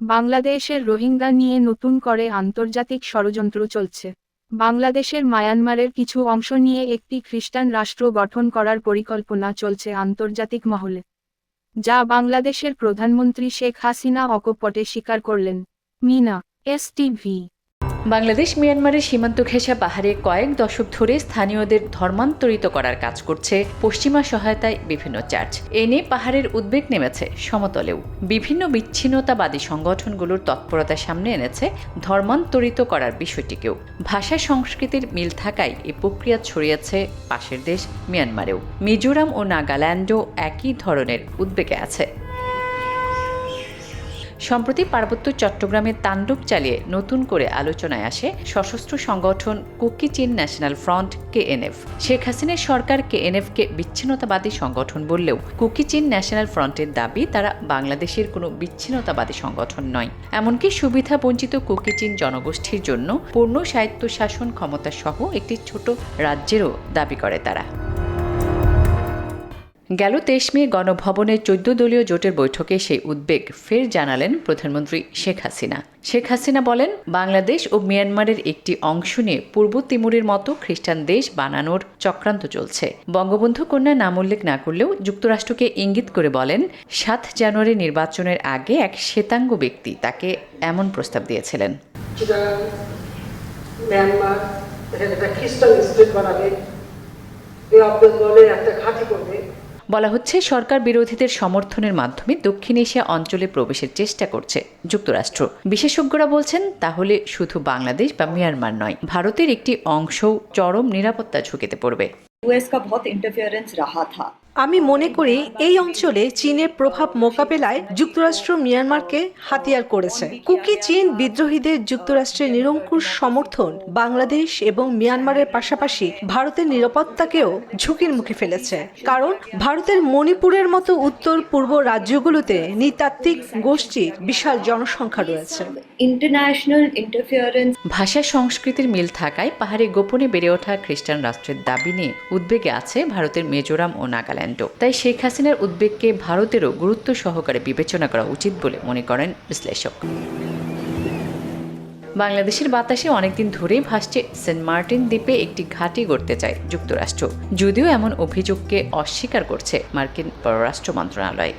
বাংলাদেশের রোহিঙ্গা নিয়ে নতুন করে আন্তর্জাতিক ষড়যন্ত্র চলছে। বাংলাদেশের মায়ানমারের কিছু অংশ নিয়ে একটি খ্রিস্টান রাষ্ট্র গঠন করার পরিকল্পনা চলছে আন্তর্জাতিক মহলে, যা বাংলাদেশের প্রধানমন্ত্রী শেখ হাসিনা অকপটে স্বীকার করলেন। মিনা, এস টিভি বাংলাদেশ মিয়ানমারের সীমান্ত ঘেঁষা পাহাড়ে কয়েক দশক ধরে স্থানীয়দের ধর্মান্তরিত করার কাজ করছে পশ্চিমা সহায়তায় বিভিন্ন চার্চ। এ নিয়ে পাহাড়ের উদ্বেগ নেমেছে সমতলেও। বিভিন্ন বিচ্ছিন্নতাবাদী সংগঠনগুলোর তৎপরতা সামনে এনেছে ধর্মান্তরিত করার বিষয়টিকেও। ভাষা সংস্কৃতির মিল থাকায় এ প্রক্রিয়া ছড়িয়েছে পাশের দেশ মিয়ানমারেও। মিজোরাম ও নাগাল্যান্ডও একই ধরনের উদ্বেগে আছে। সম্প্রতি পার্বত্য চট্টগ্রামে তাণ্ডব চালিয়ে নতুন করে আলোচনায় আসে সশস্ত্র সংগঠন Kuki Chin national front, KNF. Sheikh হাসিনার সরকার কেএনএফকে বিচ্ছিন্নতাবাদী সংগঠন বললেও কুকি চীন ন্যাশনাল ফ্রন্টের দাবি, তারা বাংলাদেশের কোনো বিচ্ছিন্নতাবাদী সংগঠন নয়। এমনকি সুবিধা বঞ্চিত কুকি চীন জনগোষ্ঠীর জন্য পূর্ণ স্বায়ত্তশাসন ক্ষমতা সহ একটি ছোট রাজ্যেরও দাবি করে তারা। গেল তেইশ মে গণভবনের চোদ্দ দলীয় জোটের বৈঠকে সেই উদ্বেগ ফের জানালেন প্রধানমন্ত্রী শেখ হাসিনা। শেখ হাসিনা বলেন, বাংলাদেশ ও মিয়ানমারের একটি অংশ নিয়ে পূর্ব তিমুরের মতো খ্রিস্টান দেশ বানানোর চক্রান্ত চলছে। বঙ্গবন্ধু কন্যা নাম উল্লেখ না করলেও যুক্তরাষ্ট্রকে ইঙ্গিত করে বলেন, সাত জানুয়ারি নির্বাচনের আগে এক শ্বেতাঙ্গ ব্যক্তি তাকে এমন প্রস্তাব দিয়েছিলেন। একটা ঘাঁটি করবে। বলা হচ্ছে, সরকার বিরোধীদের সমর্থনের মাধ্যমে দক্ষিণ এশিয়া অঞ্চলে প্রবেশের চেষ্টা করছে যুক্তরাষ্ট্র। বিশেষজ্ঞরা বলছেন, তাহলে শুধু বাংলাদেশ বা মিয়ানমার নয়, ভারতের একটি অংশও চরম নিরাপত্তা ঝুঁকিতে পড়বে। ইউএস কা বহুত ইন্টারফিয়ারেন্স রাহা থা। আমি মনে করি এই অঞ্চলে চীনের প্রভাব মোকাবেলায় যুক্তরাষ্ট্র মিয়ানমারকে হাতিয়ার করেছে। কুকি চীন বিদ্রোহীদের যুক্তরাষ্ট্রের নিরঙ্কুশ সমর্থন বাংলাদেশ এবং মিয়ানমারের পাশাপাশি ভারতের নিরাপত্তাকেও ঝুঁকির মুখে ফেলেছে। কারণ ভারতের মণিপুরের মতো উত্তর পূর্ব রাজ্যগুলোতে নৃতাত্ত্বিক গোষ্ঠীর বিশাল জনসংখ্যা রয়েছে। ইন্টারন্যাশনাল ইন্টারফিয়ারেন্স ভাষা সংস্কৃতির মিল থাকায় পাহাড়ে গোপনে বেড়ে ওঠা খ্রিস্টান রাষ্ট্রের দাবি নিয়ে উদ্বেগে আছে ভারতের মিজোরাম ও নাগাল্যান্ড। নাগাল্যান্ডও তাই শেখ হাসিনার উদ্বেগকে ভারতেরও গুরুত্ব সহকারে বিবেচনা করা উচিত বলে মনে করেন বিশ্লেষক। বাংলাদেশের বাতাসে অনেকদিন ধরেই ভাসছে সেন্ট মার্টিন দ্বীপে একটি ঘাঁটি গড়তে চায় যুক্তরাষ্ট্র। যদিও এমন অভিযোগকে অস্বীকার করছে মার্কিন পররাষ্ট্র মন্ত্রণালয়।